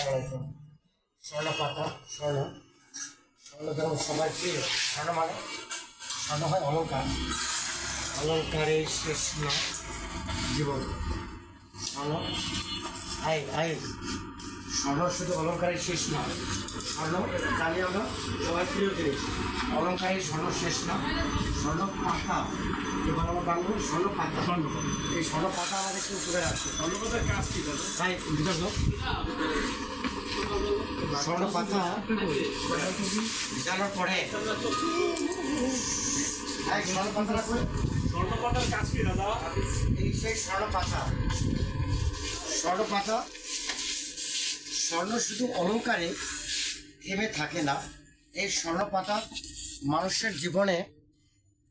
আসসালামাইকুম স্বর্ণ পাতা, স্বর্ণ। স্বর্ণ ধর্ম সবাই প্রিয়, স্বর্ণ মানে স্বর্ণ হয় অলঙ্কার অলঙ্কারে শেষ না জীবন। স্বর্ণ আই আই স্বর্ণ শুধু অলঙ্কারের শেষ না। স্বর্ণ জানি আমরা সবাই প্রিয় জিনিস। অলঙ্কারের স্বর্ণ শেষ না। স্বর্ণ পাতা। এবার আমরা বাংলা স্বর্ণ পাতা। স্বর্ণ এই স্বর্ণ পাতা আমাদের একটু উপরে আসে ধন্যবাদের কাজ কি তাই স্বর্ণ পাতা জানার পরে। স্বর্ণ পাতাটা করে স্বর্ণপাতার কাজ কি দাদা? এই সেই স্বর্ণ পাতা। স্বর্ণ পাতা স্বর্ণ শুধু অলঙ্কারে থেমে থাকে না। এই স্বর্ণ পাতা মানুষের জীবনে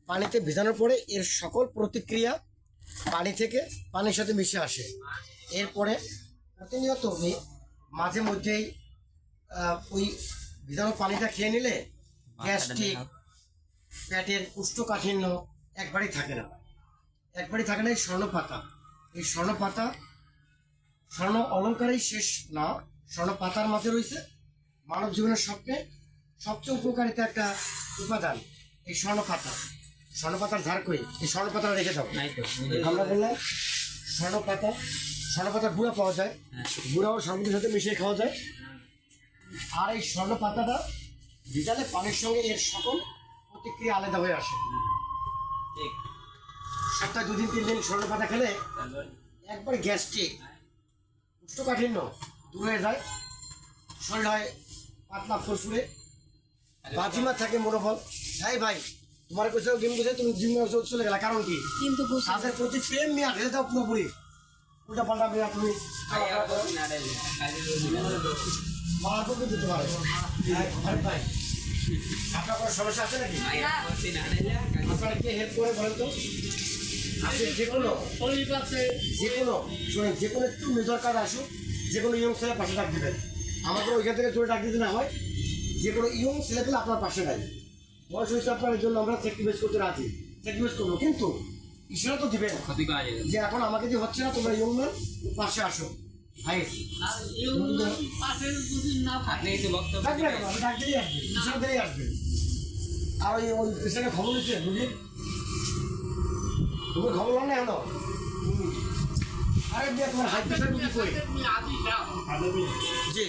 পানিতে ভেজানোর পরে এর সকল প্রতিক্রিয়া পানি থেকে পানির সাথে মিশে আসে। এরপরে প্রতিনিয়ত উনি মাঝে মধ্যেই ওই ভেজানো পানিটা খেয়ে নিলে গ্যাস্ট্রিক পেটের কুষ্ঠকাঠিন্য একবারই থাকে না। একবারই থাকে না এই স্বর্ণ পাতা এই স্বর্ণ পাতা স্বর্ণ অলঙ্কারেই শেষ না স্বর্ণ পাতার মাঝে রয়েছে। মানব জীবনের স্বপ্নে সবচেয়ে উপকারিতা একটা উপাদান এই স্বর্ণ পাতা। স্বর্ণ পাতার ধার করি এই স্বর্ণ পাতাটা রেখে দাও। আমরা বললাম স্বর্ণ পাতা স্বর্ণ পাতার গুঁড়া পাওয়া যায়। গুঁড়াও সর্বদের সাথে মিশিয়ে খাওয়া যায়। আর এই স্বর্ণ পাতাটা ভিজালে পানির সঙ্গে এর সকল প্রতিক্রিয়া আলাদা হয়ে আসে। সপ্তাহে দুদিন তিন দিন স্বর্ণ পাতা খেলে একবার গ্যাস্ট্রিক উষ্ঠকাঠিন্য দূর হয়ে যায়। শরীর হয় পাতলা ফুরফুরে। বাজিমা থাকে মনোবল। হ্যাঁ ভাই তোমার কোথাও জিম বুঝে তুমি জিম চলে গেলা কারণ কি? কিন্তু বুঝি তাদের প্রতি প্রেম নিয়ে ঢেলে দাও পুরোপুরি। উল্টা পাল্টা মেয়া তুমি মারা মারবো দিতে পারে। ভাই। ভাই আপনার কোনো সমস্যা আছে নাকি? আপনারা কে হেল্প করে বলেন তো? আপনি যে কোনো যে কোনো শোনেন যে কোনো একটু মেজর কার্ড আসুক যে কোনো ইয়ং ছেলে পাশে ডাক দেবেন। আমাকে ওইখান থেকে জোরে ডাক দিতে না হয়। যে কোনো ইয়ং ছেলে পেলে আপনার পাশে নাই। বয়স হয়েছে আপনার জন্য আমরা স্যাক্রিফাইস করতে রাজি। স্যাক্রিফাইস করব কিন্তু ঈশ্বর তো দিবেন। ক্ষতি করা যাবে যে এখন আমাকে যে হচ্ছে না তোমরা ইয়ং ম্যান পাশে আসো। আর ওই ওই পেশেন্টের খবর নিচ্ছে রুগী তুমি খবর না এখনও। আরে দিয়ে তোমার হাই প্রেশার রুগী কই? জি।